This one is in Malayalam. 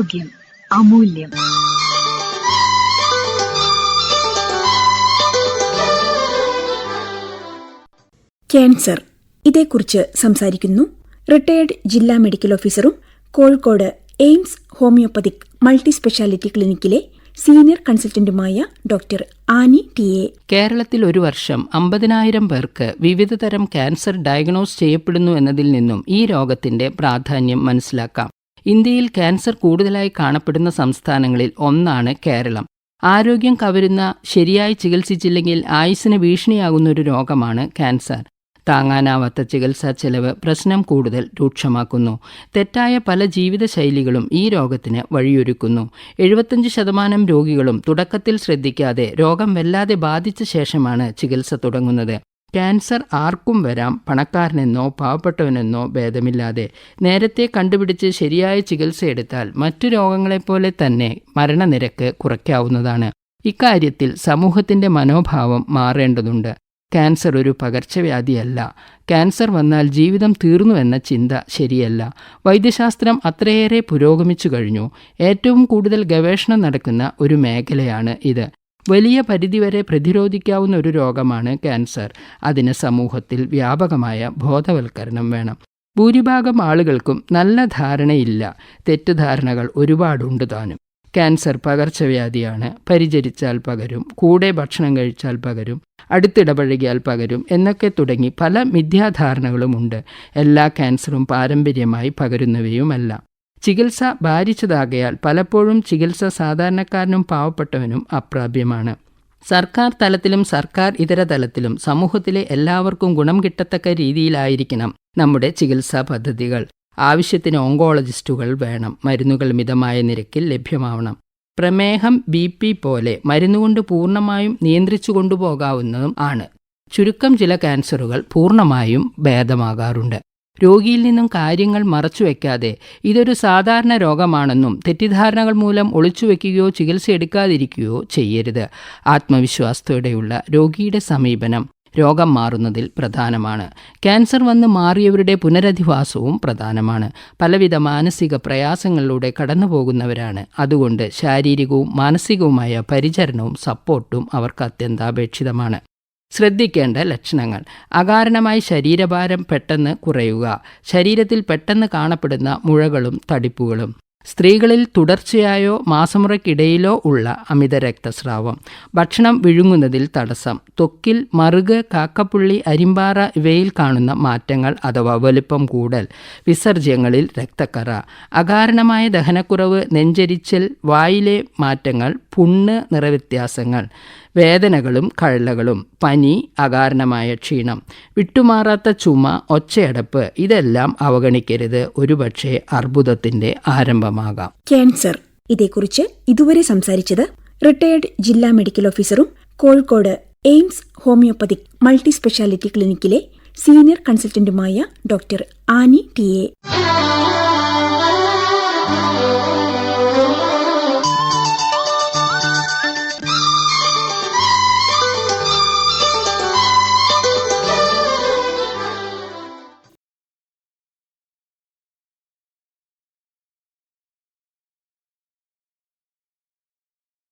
ആരോഗ്യം അമൂല്യം. ക്യാൻസർ. ഇതേക്കുറിച്ച് സംസാരിക്കുന്നു റിട്ടയർഡ് ജില്ലാ മെഡിക്കൽ ഓഫീസറും Kozhikode AIMS homoeopathic multi speciality ക്ലിനിക്കിലെ senior കൺസൾട്ടന്റുമായ ഡോക്ടർ ആനി ടി എ. കേരളത്തിൽ ഒരു വർഷം അമ്പതിനായിരം പേർക്ക് വിവിധതരം ക്യാൻസർ ഡയഗ്നോസ് ചെയ്യപ്പെടുന്നു എന്നതിൽ നിന്നും ഈ രോഗത്തിന്റെ പ്രാധാന്യം മനസ്സിലാക്കാം. ഇന്ത്യയിൽ ക്യാൻസർ കൂടുതലായി കാണപ്പെടുന്ന സംസ്ഥാനങ്ങളിൽ ഒന്നാണ് കേരളം. ആരോഗ്യം കവരുന്ന ശരിയായി ചികിത്സിച്ചില്ലെങ്കിൽ ആയുസ്സിന് ഭീഷണിയാകുന്ന ഒരു രോഗമാണ് ക്യാൻസർ. താങ്ങാനാവാത്ത ചികിത്സാ ചെലവ് പ്രശ്നം കൂടുതൽ രൂക്ഷമാക്കുന്നു. തെറ്റായ പല ജീവിതശൈലികളും ഈ രോഗത്തിന് വഴിയൊരുക്കുന്നു. എഴുപത്തഞ്ച് ശതമാനം രോഗികളും തുടക്കത്തിൽ ശ്രദ്ധിക്കാതെ രോഗം വല്ലാതെ ബാധിച്ച ശേഷമാണ് ചികിത്സ തുടങ്ങുന്നത്. ക്യാൻസർ ആർക്കും വരാം. പണക്കാരനെന്നോ പാവപ്പെട്ടവനെന്നോ ഭേദമില്ലാതെ നേരത്തെ കണ്ടുപിടിച്ച് ശരിയായ ചികിത്സ ചികിത്സയെടുത്താൽ മറ്റു രോഗങ്ങളെപ്പോലെ തന്നെ മരണനിരക്ക് കുറയ്ക്കാവുന്നതാണ്. ഇക്കാര്യത്തിൽ സമൂഹത്തിന്റെ മനോഭാവം മാറേണ്ടതുണ്ട്. ക്യാൻസർ ഒരു പകർച്ചവ്യാധിയല്ല. ക്യാൻസർ വന്നാൽ ജീവിതം തീർന്നു എന്ന ചിന്ത ശരിയല്ല. വൈദ്യശാസ്ത്രം അത്രയേറെ പുരോഗമിച്ചു കഴിഞ്ഞു. ഏറ്റവും കൂടുതൽ ഗവേഷണം നടക്കുന്ന ഒരു മേഖലയാണ് ഇത്. വലിയ പരിധിവരെ പ്രതിരോധിക്കാവുന്ന ഒരു രോഗമാണ് ക്യാൻസർ. അതിന് സമൂഹത്തിൽ വ്യാപകമായ ബോധവൽക്കരണം വേണം. ഭൂരിഭാഗം ആളുകൾക്കും നല്ല ധാരണയില്ല. തെറ്റിദ്ധാരണകൾ ഒരുപാടുണ്ട് താനും. ക്യാൻസർ പകർച്ചവ്യാധിയാണ്. പരിചരിച്ചാൽ പകരും. കൂടെ ഭക്ഷണം കഴിച്ചാൽ പകരും. അടുത്തിടപഴകിയാൽ പകരും. എന്നൊക്കെ തുടങ്ങി പല മിഥ്യാധാരണകളുമുണ്ട് എല്ലാ ക്യാൻസറും പാരമ്പര്യമായി പകരുന്നവയുമല്ല. ചികിത്സ ഭാരിച്ചതാകയാൽ പലപ്പോഴും ചികിത്സ സാധാരണക്കാരനും പാവപ്പെട്ടവനും അപ്രാപ്യമാണ്. സർക്കാർ തലത്തിലും സർക്കാർ ഇതര തലത്തിലും സമൂഹത്തിലെ എല്ലാവർക്കും ഗുണം കിട്ടത്തക്ക രീതിയിലായിരിക്കണം നമ്മുടെ ചികിത്സാ പദ്ധതികൾ. ആവശ്യത്തിന് ഓങ്കോളജിസ്റ്റുകൾ വേണം. മരുന്നുകൾ മിതമായ നിരക്കിൽ ലഭ്യമാവണം. പ്രമേഹം ബി പി പോലെ മരുന്നുകൊണ്ട് പൂർണമായും നിയന്ത്രിച്ചു കൊണ്ടുപോകാവുന്നതും ആണ്. ചുരുക്കം ചില ക്യാൻസറുകൾ പൂർണമായും ഭേദമാകാറുണ്ട്. രോഗിയിൽ നിന്നും കാര്യങ്ങൾ മറച്ചുവെക്കാതെ ഇതൊരു സാധാരണ രോഗമാണെന്നും തെറ്റിദ്ധാരണകൾ മൂലം ഒളിച്ചുവെക്കുകയോ ചികിത്സ എടുക്കാതിരിക്കുകയോ ചെയ്യരുത്. ആത്മവിശ്വാസത്തോടെയുള്ള രോഗിയുടെ സമീപനം രോഗം മാറുന്നതിൽ പ്രധാനമാണ്. ക്യാൻസർ വന്ന് മാറിയവരുടെ പുനരധിവാസവും പ്രധാനമാണ്. പലവിധ മാനസിക പ്രയാസങ്ങളിലൂടെ കടന്നു പോകുന്നവരാണ് അതുകൊണ്ട് ശാരീരികവും മാനസികവുമായ പരിചരണവും സപ്പോർട്ടും അവർക്ക് അത്യന്താപേക്ഷിതമാണ്. ശ്രദ്ധിക്കേണ്ട ലക്ഷണങ്ങൾ. അകാരണമായി ശരീരഭാരം പെട്ടെന്ന് കുറയുക. ശരീരത്തിൽ പെട്ടെന്ന് കാണപ്പെടുന്ന മുഴകളും തടിപ്പുകളും. സ്ത്രീകളിൽ തുടർച്ചയായോ മാസമുറയ്ക്കിടയിലോ ഉള്ള അമിത രക്തസ്രാവം ഭക്ഷണം വിഴുങ്ങുന്നതിൽ തടസ്സം. തൊക്കിൽ മറുക് കാക്കപ്പുള്ളി അരിമ്പാറ ഇവയിൽ കാണുന്ന മാറ്റങ്ങൾ അഥവാ വലുപ്പം കൂടൽ. വിസർജ്യങ്ങളിൽ രക്തക്കറ. അകാരണമായ ദഹനക്കുറവ് നെഞ്ചരിച്ചൽ വായിലെ മാറ്റങ്ങൾ പുണ്ണ് നിറവ്യത്യാസങ്ങൾ. വേദനകളും കഴലകളും പനി അകാരണമായ ക്ഷീണം. വിട്ടുമാറാത്ത ചുമ ഒച്ചയടപ്പ്. ഇതെല്ലാം അവഗണിക്കരുത്. ഒരുപക്ഷെ അർബുദത്തിന്റെ കാരണമാകാം ക്യാൻസർ. ഇതേക്കുറിച്ച് ഇതുവരെ സംസാരിച്ചത് റിട്ടയർഡ് ജില്ലാ മെഡിക്കൽ ഓഫീസറും Kozhikode AIMS homoeopathic multi speciality ക്ലിനിക്കിലെ senior കൺസൾട്ടന്റുമായ ഡോക്ടർ ആനി ടി എ.